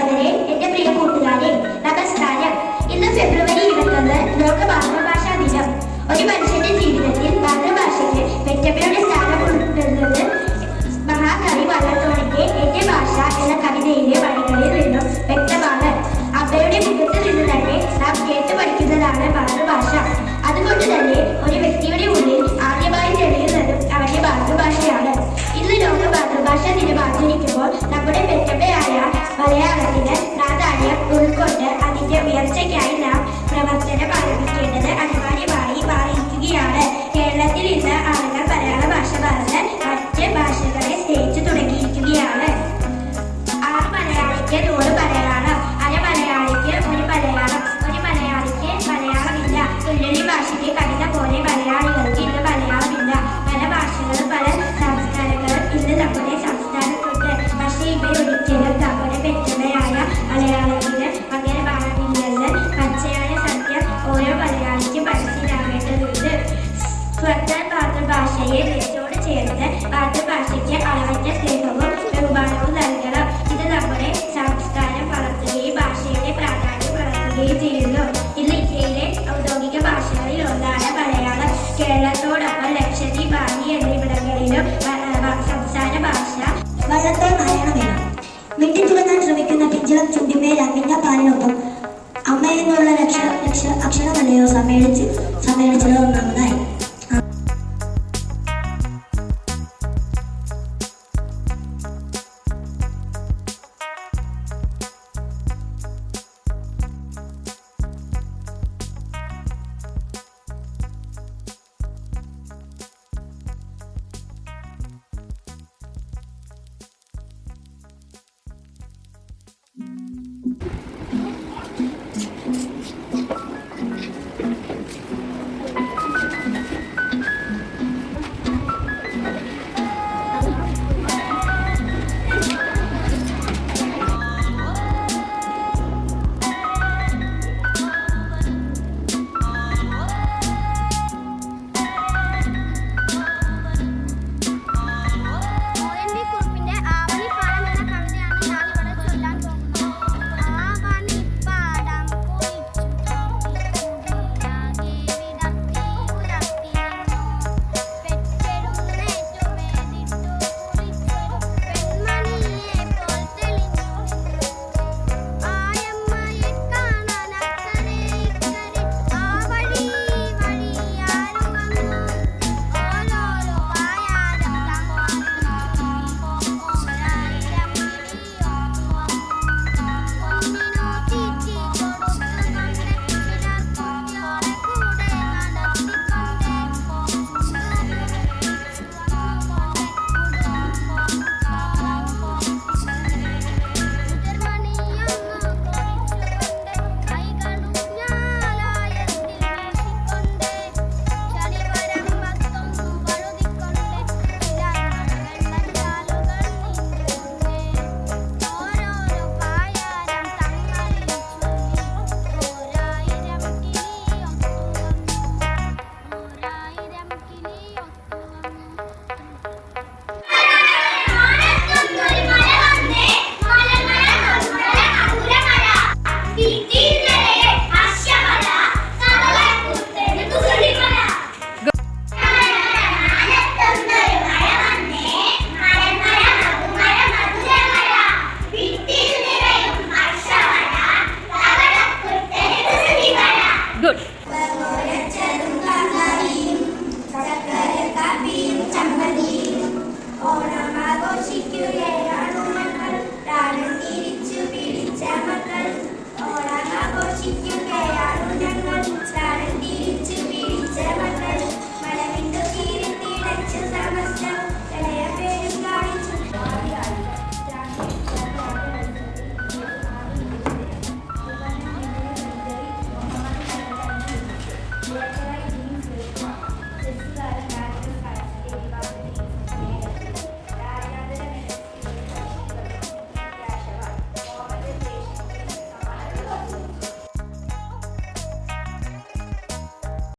അധ്യാപകരെ എന്റെ പ്രിയ കൂട്ടുകാരെ നമസ്കാരം. ഇന്ന് ഫെബ്രുവരി ഇരുപത്തൊന്ന് ലോക മാതൃഭാഷാ ദിനം. ഒരു മനുഷ്യന്റെ ജീവിതത്തിൽ മാതൃഭാഷയ്ക്ക് പെറ്റമ്മയുടെ മലയാളത്തിന് പ്രാധാന്യം ഉൾക്കൊണ്ട് അതിന്റെ ഉയർച്ചയ്ക്കായി സ്വന്തം മാതൃഭാഷയെ നെഞ്ചോട് ചേർത്ത് മാതൃഭാഷയ്ക്ക് അളവറ്റ സ്നേഹവും ബഹുമാനവും നൽകണം. ഇത് നമ്മുടെ സംസ്കാരം വളർത്തുകയും ഭാഷയുടെ പ്രാധാന്യം വളർത്തുകയും ചെയ്യുന്നു. ഇന്ന് ഇന്ത്യയിലെ ഔദ്യോഗിക ഭാഷകളിൽ ഒന്നാണ് മലയാളം. കേരളത്തോടൊപ്പം ലക്ഷദ്വീപ് ബാലി എന്നിവിടങ്ങളിലും മ- ഭാഷ വളർത്താൻ ഭാഷ വേണം. മിണ്ടിത്തുടങ്ങാൻ ശ്രമിക്കുന്ന പിഞ്ചളം ചുണ്ടിമേൽ അമ്മിന്റെ പാലിനൊപ്പം അമ്മ എന്നുള്ള ലക്ഷ ലക്ഷ സമ്മേളിച്ചത് ഓണം ആഘോഷിക്കുകയാണ്